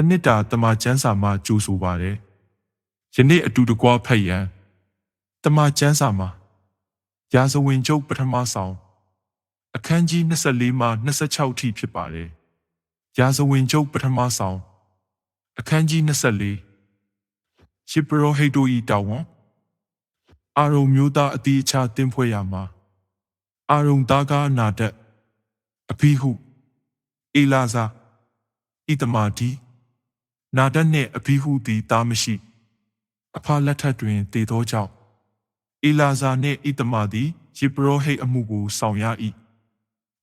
တနစ်တာတမချန်းစာမှာကြိုးဆိုပါတယ်ယနေ့အတူတကွဖတ်ရန်တမချန်းစာမှာရာဇဝင်ကျုပ်ပထမဆောင်အခန်းကြီး24မှ26ထိဖြစ်ပါတယ်ရာဇဝင်ကျုပ်ပထမဆောင်အခန်းကြီး24ရှစ်ပရောဟိတ်တို့ဤတာဝန်အာရုံမျိုးသားအတိအချတင်းဖွဲ့ရမှာအာရုံသားကားနာတတ်အဘိဟုအေလာဇာဣတမာတီ နာတတ်နှင့်အဘိဟုသည်တာမရှိ အဖလက်ထက်တွင်တည်သောကြောင့်အေလာဇာနှင့်ဣတမာသည်ယေဘရဟိတ်အမှုကိုဆောင်ရ၏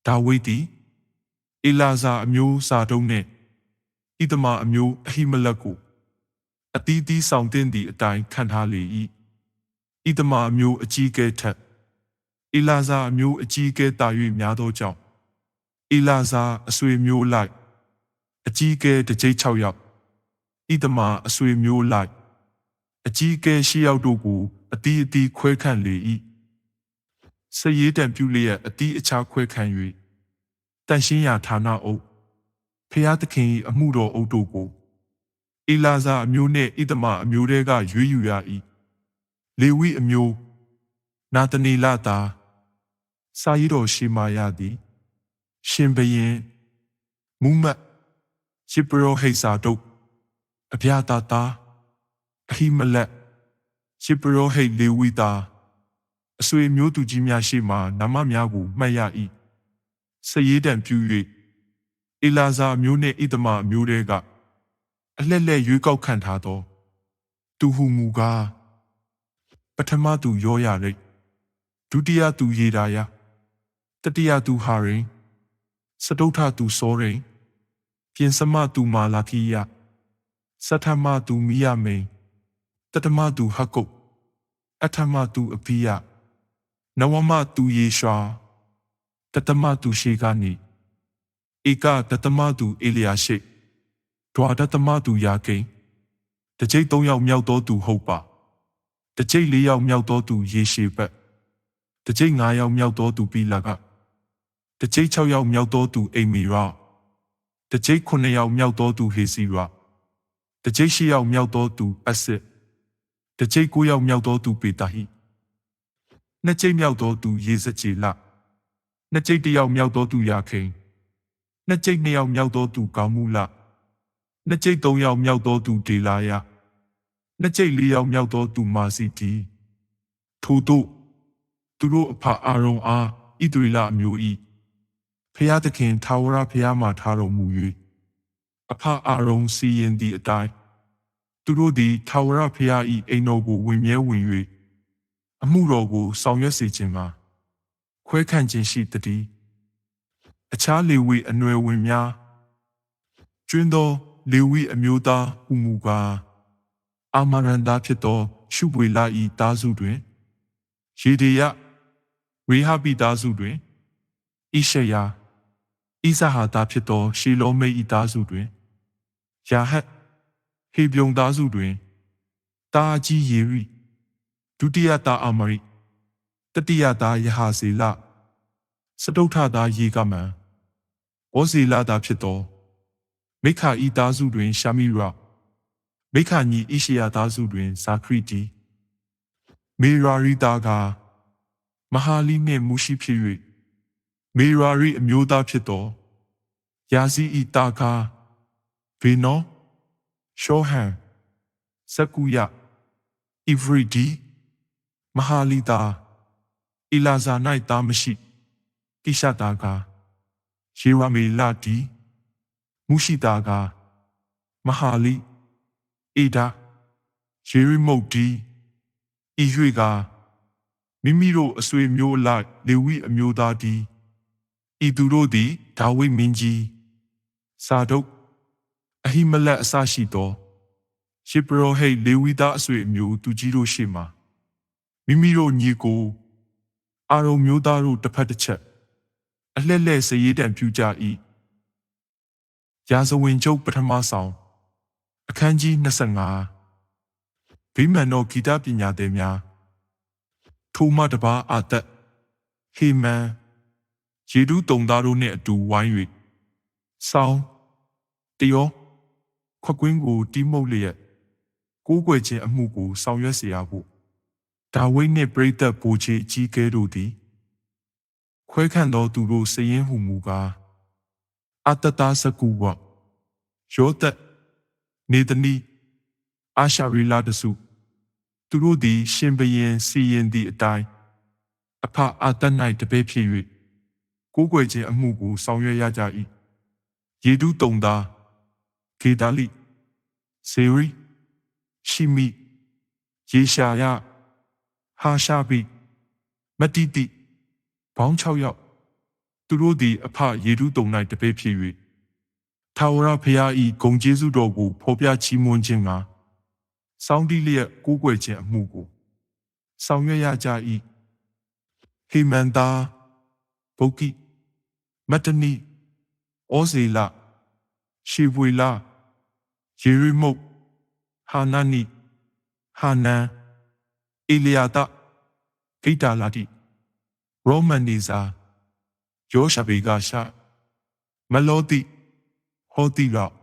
ဒါဝိဒ်သည်အေလာဇာအမျိုးစာတုံးနှင့်ဣတမာအမျိုးအဟိမလက်ကိုအတီးတီးဆောင်တင်သည့်အတိုင်းခံထားလေ၏ဣတမာအမျိုးအကြီးအကဲထက်အေလာဇာအမျိုးအကြီးအကဲတာ၍များသောကြောင့်အေလာဇာအဆွေမျိုးအလိုက်အကြီးအကဲတစ်ကြိမ်6ယောက် ဣတမာအဆွေမျိုးအလိုက်အကြီးအကဲ10ယောက်တို့ကိုအတီးအတီးခွဲခန့်လေ၏စရေးတံပြုလျက်အတီးအခြားခွဲခန့်၍တန်ရှင်းရာဌာနအုပ်ဖျားသခင်၏အမှုတော်အုပ်တို့ကိုအေလာဇာအမျိုးနှင့်ဣတမာအမျိုးတွေကရွေးယူရ၏လေဝိအမျိုးနာသနီလသာစာရီတော်ရှေမာယသည်ရှင်ဘရင်မူမတ်ရှစ်ပရောဟိတ်စာတို့ အဗျာတာတာအဟိမလက်ရှစ်ပရောဟိတ်လေဝိတာအဆွေမျိုးသူကြီးများရှိမှနာမများကိုမှတ်ရ၏စရေးတံပြု၍အေလာဇာမျိုးနှင့်ဣဒမမျိုးတွေကအလှက်လက်ရွေးကောက်ခံထားသော သူဟုမူကားပထမသူရောရရိတ်ဒုတိယသူရေဒါယတတိယသူဟာရင်စတုထသူစောရင်ပြင်စမသူမာလာခိယ စထမသူမိယမိန်တတမသူဟကုတ်အထမသူအဘိယနဝမသူယေရှွာတတမသူရှေကနိဧကတတမသူအေလျာရှိဒွါတတမသူယာကိန်တကြိတ်၃ယောက်မြောက်သောသူဟုတ်ပါတကြိတ်၄ယောက်မြောက်သောသူယေရှေဘက်တကြိတ်၅ယောက်မြောက်သောသူပိလာကတကြိတ်6ယောက်မြောက်သောသူအိမ်မီရတကြိတ်9ယောက်မြောက်သောသူဟေစီရ တကြိတ်10ယောက်မြောက်သောသူအဆစ်တကြိတ်9ယောက်မြောက်သောသူပေတာဟိနှစ်ကြိတ်မြောက်သောသူယေဇကျေလနှစ်ကြိတ်တစ်ယောက်မြောက်သောသူယာခိန်နှစ်ကြိတ်နှစ်ယောက်မြောက်သောသူကောင်းမှုလနှစ်ကြိတ်သုံးယောက်မြောက်သောသူဒေလာယနှစ်ကြိတ်လေးယောက်မြောက်သောသူမာစီတီထို့သို့သူတို့အဖအာရုံအားဣသရေလအမျိုး၏ဖျားသခင်ထာဝရဖျားမှထားတော်မူ၍ အဖအာရုံစီရင်သည့်အတိုင်းသူတို့သည်ထာဝရဖျား၏အိမ်တော်ကိုဝင်မြဲဝင်၍အမှုတော်ကိုဆောင်ရွက်စေခြင်းမှာခွဲခန့်ခြင်းရှိတည်းအခြားလေဝိအနွယ်ဝင်များကျွင်းသောလေဝိအမျိုးသားဟူမူကားအာမရန်သားဖြစ်သောရှုပွေလာဤသားစုတွင်ရေဒီယရေဟပိသားစုတွင်ဣရှယာ ဣဇဟာသားဖြစ်သောရှေလောမိတ်ဤသားစုတွင်ယာဟတ်ဟေပြုံသားစုတွင်တာအကြီးယေရိဒုတိယသားအာမရိတတိယသားယဟာဇေလစတုထသားယေကမန်ဩဇေလသားဖြစ်သောမိခာဤသားစုတွင် ရှာမိရမိခာညီဣရှယာသားစုတွင်ဇာခရီတီမေရာရီသားကမဟာလိနှင့်မူရှိဖြစ်၍ မေရာရီအမျိုးသားဖြစ်သောယာစီဤတာကာဗေနောရှောဟန်စကူယဣဗရီဒီမဟာလီတာအီလာဇာ၌တာမရှိကိရှတာကာယေဝမေလာတီမုရှိတာကာမဟာလီအေဒါယေရီမုတ်တီဤရွေကမိမိတို့အဆွေမျိုးအလိုက်လေဝိအမျိုးသားတီ ဤသူတို့သည်ဒါဝိမင်းကြီးစာဒုတ်အဟိမလက်အစရှိသောရှေပရောဟိတ်လေဝိသားအဆွေအမျိုးသူကြီးတို့ရှေ့မှာမိမိတို့ညီကိုအာရုံမျိုးသားတို့တစ်ဖက်တစ်ချက်အလှက်လှဲ့စရေးတံပြူကြ၏ရာဇဝင်ကျုပ်ပထမဆောင်အခန်းကြီး25ဗိမာန်တော်ဂီတပညာသင်များထိုမှတပါအာသက်ဟေမန် ယေဒုတုံသားတို့နှင့်အတူဝိုင်း၍ဆောင်းတယော ခွက်ကွင်းကိုတီးမှုတ်လျက်ကိုးကွယ်ခြင်းအမှုကိုဆောင်ရွက်เสียဖို့ဒါဝိဒ်နှင့်ပရိသတ်ဘူချေအကြီးကဲတို့သည်ခွဲခန့်သောသူတို့စည်ရင်ဟုမူကားအတ္တတစကုဝယောသက်နေတနီအာရှာရီလာတစုသူတို့သည်ရှင်ဘရင်စီရင်သည့်အတိုင်းအဖအာတ၌တပည့်ဖြစ်၍ ကိုးကွယ်ခြင်းအမှုကိုဆောင်ရွက်ရကြ၏ယေဒုတုံသားဂေဒါလိဇေရီရှိမိယေရှာယဟာရှာဘိမတိတိဘောင်း6ယောက်သူတို့သည်အဖယေဒုတုံ၌တပည့်ဖြစ်၍ထာဝရဘုရား၏ဂုဏ်ကျေးဇူးတော်ကိုဖော်ပြချီးမွမ်းခြင်းကစောင်းတီးလျက်ကိုးကွယ်ခြင်းအမှုကိုဆောင်ရွက်ရကြ၏ဟေမန္တာဘုတ်ကိ မတ္တနီဩဇေလရှေဝေလာယေရိမုတ်ဟာနာနီဟာနန်အေလျာတဂိတာလာတိရောမန်နီဇာယောရှဘေကရှာမလောတိဟောတိလောက်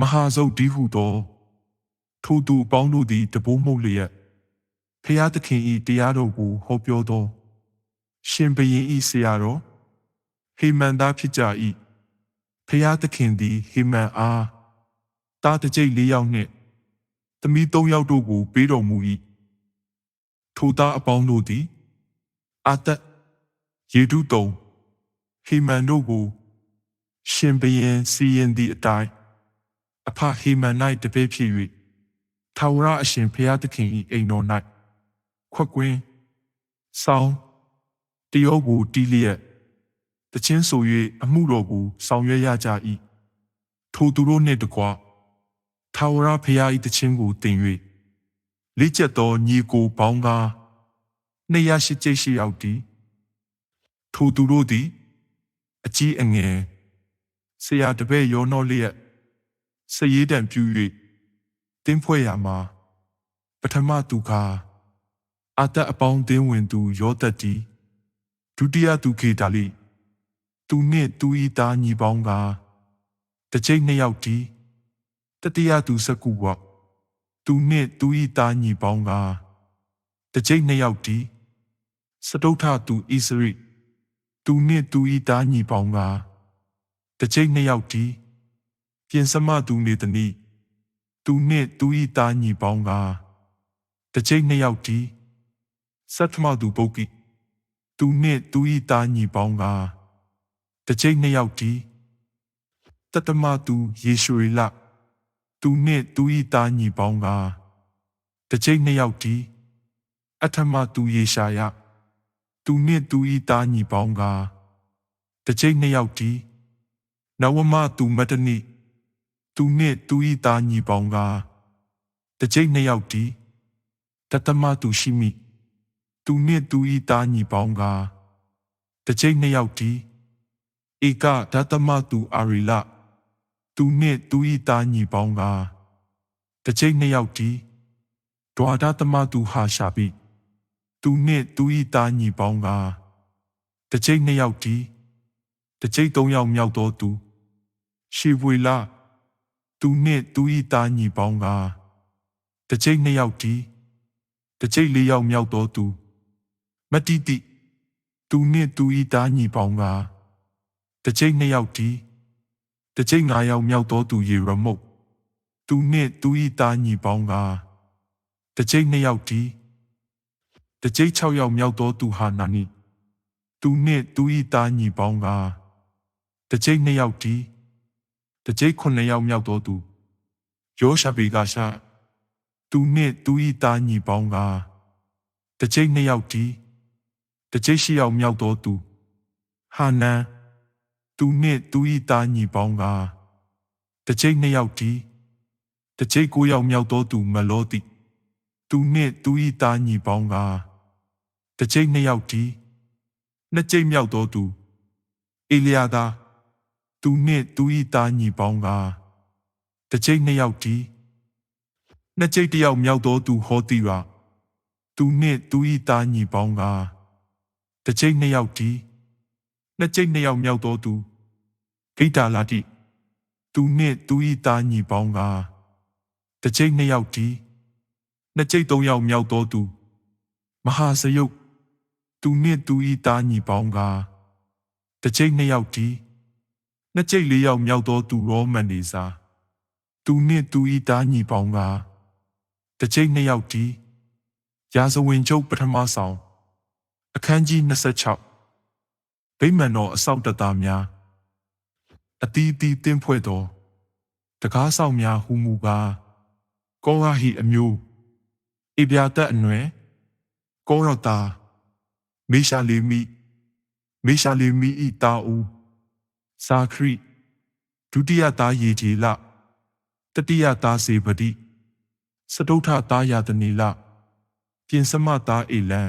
မဟာဇုတ်ဒီဟုသောထိုသူအပေါင်းတို့သည်တပိုးမှုတ်လျက်ဖျားသခင်ဤတရားတော်ကိုဟောပြောသော ရှင်ဘရင်ဤဆရာတော် ဟေမန္တာဖြစ်ကြ၏ဖျားသခင်သည်ဟေမန်အားတားတကြိတ်၄ယောက်နှင့်သမီး၃ယောက်တို့ကိုပေးတော်မူ၏ထိုသားအပေါင်းတို့သည်အာသက်ယေဒုတုံဟေမန်တို့ကိုရှင်ဘရင်စီရင်သည့်အတိုင်းအဖဟေမန်၌တပည့်ဖြစ်၍ထာဝရအရှင်ဘုရားသခင်၏အိမ်တော်၌ခွက်ကွင်းဆောင်းတယောကိုတီးလျက် တချင်းဆို၍အမှုတော်ကိုဆောင်ရွက်ရကြ၏ထိုသူတို့နှင့်တကွထာဝရဘုရား၏တခြင်းကိုတင်၍လေးကျက်သောညီကိုပေါင်းကား208ကျိတ်ရှိရောက်သည်ထိုသူတို့သည် အကြီးအငယ်ဆရာတပည့်ရောနှောလျက်စည်ရည်တံပြူ၍တင်းဖွဲ့ရမှာပထမသူခါအသက်အပေါင်းတင်းဝင်သူရောသက်တီဒုတိယသူခေတာလိ သူနှင့်သူဤသားညီပေါင်းကတစ်ချိန်နှစ်ယောက်တီတတိယသူစကုဝသူနှင့်သူဤသားညီပေါင်းကတစ်ချိန်နှစ်ယောက်တီစတုထသူဣစရိသူနှင့်သူဤသားညီပေါင်းကတစ်ချိန်နှစ်ယောက်တီပြင်စမသူနေတနီသူနှင့်သူဤသားညီပေါင်းကတစ်ချိန်နှစ်ယောက်တီစတ္ထမသူပုဂ္ဂိသူနှင့်သူဤသားညီပေါင်းက တစ်ချိန်နှစ်ယောက်တီတတမသူယေရှုရီလသူနှင့်သူဤသားညီပေါင်းကတစ်ချိန်နှစ်ယောက်တီအထမသူယေရှာယသူနှင့်သူဤသားညီပေါင်းကတစ်ချိန်နှစ်ယောက်တီနဝမသူမတနိသူနှင့်သူဤသားညီပေါင်းကတစ်ချိန်နှစ်ယောက်တီတတမသူရှိမိသူနှင့်သူဤသားညီပေါင်းကတစ်ချိန်နှစ်ယောက်တီ ဧကဒသမသူအာရီလသူနှင့်သူဤသားညီပေါင်းကတစ်ချိန်နှစ်ယောက်တီဒွါဒသမသူဟာရှာပိသူနှင့်သူဤသားညီပေါင်းကတစ်ချိန်နှစ်ယောက်တီတစ်ချိန်သုံးယောက်မြောက်သောသူရှေဝေလာသူနှင့်သူဤသားညီပေါင်းကတစ်ချိန်နှစ်ယောက်တီတစ်ချိန်လေးယောက်မြောက်သောသူမတိတိသူနှင့်သူဤသားညီပေါင်းက တစ်ချိန်နှစ်ယောက်တီတစ်ချိန်ငါးယောက်မြောက်သောသူယေရမုတ်သူနှင့်သူဤသားညီပေါင်းကတစ်ချိန်နှစ်ယောက်တီတစ်ချိန်၆ယောက်မြောက်သောသူဟာနာနိသူနှင့်သူဤသားညီပေါင်းကတစ်ချိန်နှစ်ယောက်တီတစ်ချိန်ခုနှစ်ယောက်မြောက်သောသူယောရှဘေကရှာသူနှင့်သူဤသားညီပေါင်းကတစ်ချိန်နှစ်ယောက်တီတစ်ချိန်ရှိယောက်မြောက်သောသူဟာနန် သူနှင့်သူ၏သားညီပေါင်းကတစ်ချိန်နှစ်ယောက်တီတစ်ချိန်ကိုယောက်မြောက်သောသူမလောတိသူနှင့်သူ၏သားညီပေါင်းကတစ်ချိန်နှစ်ယောက်တီနှစ်ချိန်မြောက်သောသူအေလျာသာသူနှင့်သူ၏သားညီပေါင်းကတစ်ချိန်နှစ်ယောက်တီနှစ်ချိန်တစ်ယောက်မြောက်သောသူဟောတိရာသူနှင့်သူ၏သားညီပေါင်းကတစ်ချိန်နှစ်ယောက်တီ နှစ်ကြိမ်နှစ်ယောက်မြောက်သောသူဂိတာလာတိသူနှင့်သူ၏သားညီပေါင်းကတစ်ကြိမ်နှစ်ယောက်တည်းနှစ်ကြိမ်သုံးယောက်မြောက်သောသူမဟာစယုတ်သူနှင့်သူ၏သားညီပေါင်းကတစ်ကြိမ်နှစ်ယောက်တည်းနှစ်ကြိမ်လေးယောက်မြောက်သောသူရောမန်နေစာသူနှင့်သူ၏သားညီပေါင်းကတစ်ကြိမ်နှစ်ယောက်တည်းရာဇဝင်ချုပ်ပထမဆောင်အခန်းကြီး26 ဗိမာန်တော်အဆောက်တသားများအတီးတီးတင်းဖွဲ့သောတကားဆောင်များဟူမူကားကောဟဟိအမျိုးဣဗျာတက်အနွယ်ကောရတာမေရှာလီမီမေရှာလီမီဤတာဦးစာခရိဒုတိယသားယေဂျီလတတိယသားစေပတိစတုထသားယာတနီလပြင်စမသားအေလံ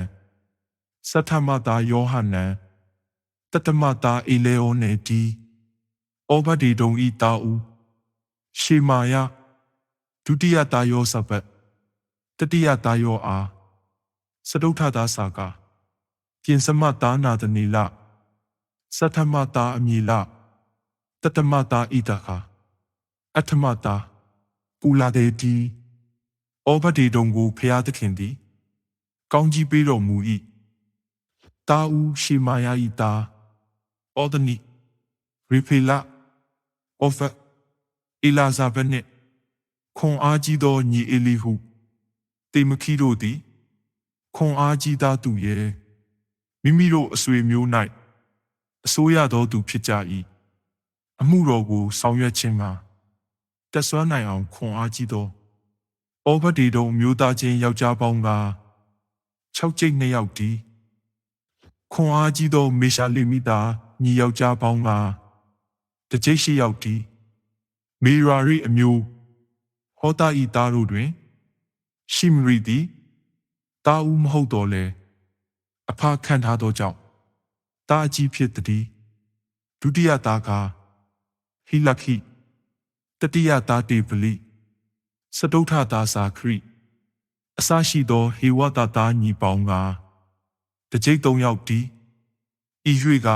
စထမသားယောဟနန် တတမသားအေလေယောနေတီဩဘဒီဒုံဤတာဦးရှေမာယဒုတိယသားယောစပတ်တတိယသားယောအားစတုထသားစာကာပြင်စမသားနာတနီလစထမသားအမီလတတမသားဣဒခာအထမသားပူလာဒေတီဩဘဒီဒုံကိုဖျားသခင်သည်ကောင်းကြီးပေးတော်မူ၏တာဦးရှေမာယာဤသား ဩဒနီရီဖေလာဩဖအီလာဇာဘက်နှင့်ခွန်အားကြီးသောညီအေလီဟုတေမခီတို့သည်ခွန်အားကြီးသားသူရဲ့မိမိတို့အဆွေမျိုး၌အစိုးရသောသူဖြစ်ကြ၏အမှုတော်ကိုဆောင်ရွက်ခြင်းမှာတက်ဆွမ်းနိုင်အောင်ခွန်အားကြီးသောဩဘဒီတုံမျိုးသားချင်းယောက်ျားပေါင်းက6ကျိတ်2ယောက်တည်းခွန်အားကြီးသောမေရှာလီမိသား ညီယောက်ျားပေါင်းကတကြိတ်ရှိယောက်တည်းမေရာရိအမျိုးဟောတာဤသားတို့တွင် ရှိမရီသည်တာဦးမဟုတ်တော်လဲအဖခံထားသောကြောင့်တာအကြီးဖြစ်သည်ဒုတိယသားကဟိလခိတတိယသားတေပလိစတုထသားစာခရိအစရှိသောဟေဝတသားညီပေါင်းကတကြိတ်သုံးယောက်တည်းဤ၍က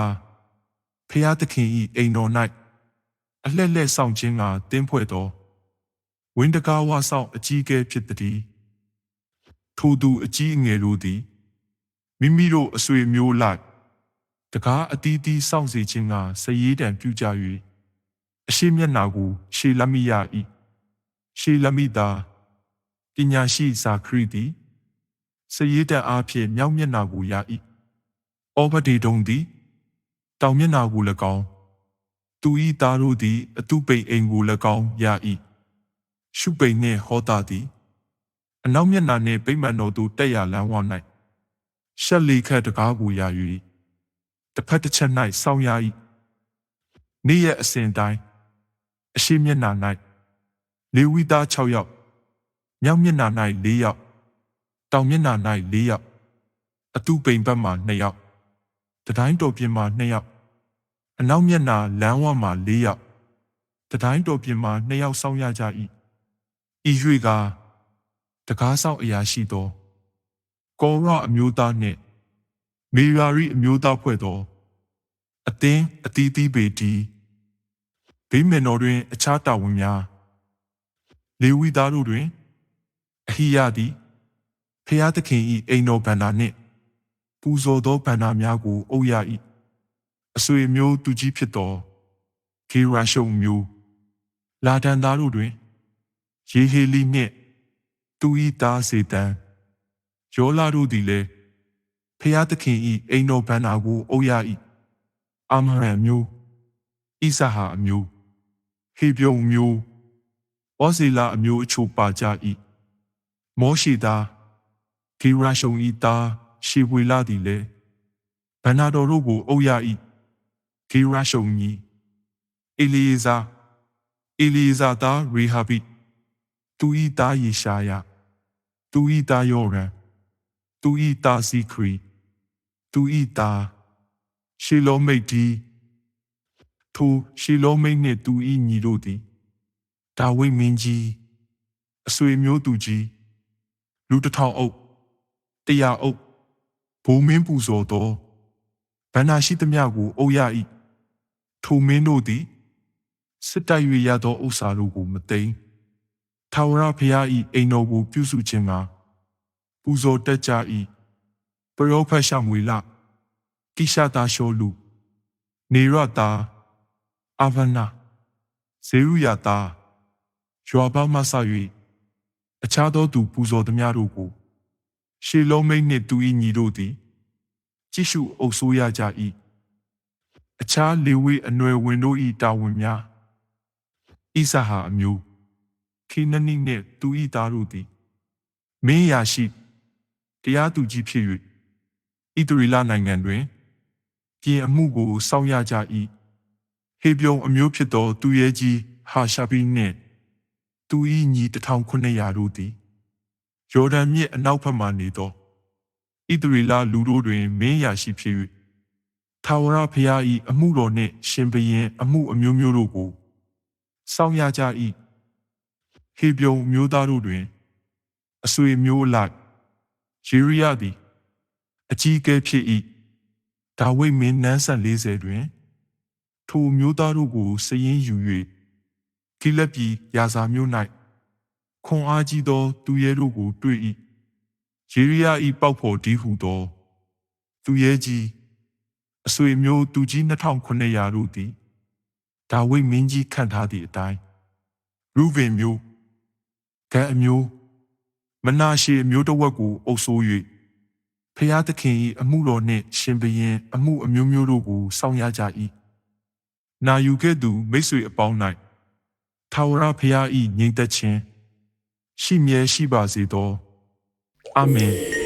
ဖျားသခင်ဤအိမ်တော်၌အလှက်လက်ဆောင်ခြင်းကတင်းဖွဲ့သောဝင်းတကားဝါဆောင်အကြီးအကဲဖြစ်သည်ထိုသူအကြီးအငယ်တို့သည်မိမိတို့အဆွေမျိုးလိုက်တကားအတီးတီးစောင့်စီခြင်းကစည်ရည်တံပြုကြ၍အရှိမျက်နာကို ရှေလမိယ၏ရှေလမိသာပညာရှိစာခရစ်သည်စည်ရည်တံအားဖြင့်မြောက်မျက်နာကိုရ၏ဩဘဒေတုံသည် တောင်မျက်နာကို၎င်းသူဤသားတို့သည်အတုပိန်အိမ်ကို၎င်းရ၏ရှုပိန်နှင့်ဟောတာသည်အနောက်မျက်နှာနှင့်ဗိမာန်တော်သို့တက်ရလမ်းဝ၌ရှက်လီခတ်တကားကိုရ၍တစ်ဖက်တစ်ချက်၌စောင်းရ၏နေ့ရက်အစဉ်တိုင်းအရှိမျက်နှာ၌လေဝိသား6ယောက်မြောက်မျက်နှာ၌4ယောက်တောင်မျက်နှာ၌4ယောက်အတုပိန်ဘက်မှ2ယောက် တတိုင်းတော်ပြင်မှ2ယောက်အနောက်မျက်နှာလမ်းဝမှ၄ယောက်တတိုင်းတော်ပြင်မှာ၂ယောက်ဆောင်ရကြ၏ဤ၍ကတကားဆောင်အရာရှိသောကောရအမျိုးသားနှင့်မေရာရီအမျိုးသားဖွဲ့သောအသင်းအတီးတီးပေတီဗိမင်တော်တွင် အခြားတာဝန်များလေဝိသားတို့တွင်အဟိယသည်ဖျားသခင်၏အိမ်တော်ဗန္နာနှင့် ပူဇော်သောဗန္နာများကို အုပ်ရ၏အဆွေမျိုးသူကြီးဖြစ်သောဂေရာရှုံမျိုးလာဒန်သားတို့တွင်ယေဟေလီနှင့်သူ၏သားစေတန်ယောလာတို့သည်လည်းဖျားသခင်၏အိမ်တော်ဘန္နာကိုအုပ်ရ၏အာမရန်မျိုးဣဇဟာအမျိုးဟေပြုံမျိုးဩဇေလာအမျိုးအချို့ပါကြ၏မောရှိသားဂေရာရှုံ၏သား ရှေဝေလာသည်လည်းဘန္နာတော်တို့ကိုအုပ်ရ၏ဂေရရှုံကြီးအေလီဇာအေလီဇာသားရေဟာဘိသူဤသားယေရှာယသူဤသားယောရန်သူဤသားစီခရီသူဤသားရှေလောမိတ်ဒီထိုရှေလောမိတ်နှင့်သူဤညီတို့သည်ဒါဝိမင်းကြီးအဆွေမျိုးသူကြီးလူတစ်ထောင်အုပ်တရားအုပ် ဘိုးမင်းပူဇော်သောဗန္နာရှိသမျှကိုအုပ်ရ၏ထိုမင်းတို့သည်စစ်တိုက်၍ရသောဥစ္စာတို့ကိုမသိမ်းထာဝရဘုရား၏အိမ်တော်ကိုပြုစုခြင်းမှာပူဇော်တက်ကြ၏ပရောဖက်ရှမွေလကိရှတာရှောလူနေရတာအာဗနာဇေရုယာတာရွာပေါင်းမှဆ၍အခြားသောသူပူဇော်သမျှတို့ကို ရှေလုံးမိတ်နှင့်သူ၏ညီတို့သည်ကြည့်ရှုအုပ်ဆိုးရကြ၏အခြားလေဝိအနွယ်ဝင်တို့၏တာဝန်များဣဇဟာအမျိုးခိနနိနှင့်သူ၏သားတို့သည်မင်းရာရှိတရားသူကြီးဖြစ်၍ဣသရေလနိုင်ငံတွင်ပြင်အမှုကိုစောင့်ရကြ၏ဟေပြုံအမျိုးဖြစ်သောသူရဲကြီးဟာရှာဘိနှင့်သူ၏ညီ1900တို့သည် ယော်ဒန်မြစ်အနောက်ဘက်မှနေသောဣသရေလလူတို့တွင်မင်းရာရှိဖြစ်၍ထာဝရဘုရား၏အမှုတော်နှင့် ရှင်ဘရင်အမှုအမျိုးမျိုးတို့ကိုစောင့်ရကြ၏ဟေပြုံမျိုးသားတို့တွင်အဆွေမျိုးအလိုက်ယေရိယသည် အကြီးအကဲဖြစ်၏ဒါဝိဒ်မင်းနန်းဆက်40တွင် ထိုမျိုးသားတို့ကိုစည်ရင်ယူ၍ကိလက်ပြည်ယာဇာမြို့၌ ခွန်အားကြီးသောသူရဲတို့ကိုတွေ့၏ယေရိယ၏ပေါက်ဖော်ဒီဟုသော သူရဲကြီးအဆွေမျိုးသူကြီး2900တို့သည်ဒါဝိဒ်မင်းကြီးခန့်ထားသည့်အတိုင်းရူဗင်မျိုးဂန်အမျိုးမနာရှေအမျိုးတစ်ဝက်ကိုအုပ်ဆိုး၍ဖျားသခင်၏အမှုတော်နှင့် ရှင်ဘရင်အမှုအမျိုးမျိုးတို့ကိုစောင့်ရကြ၏နာယူခဲ့သူမိတ်ဆွေအပေါင်း၌ထာဝရဘုရား၏ညီသက်ခြင်း ရှိမြဲရှိပါစေသောအာမင်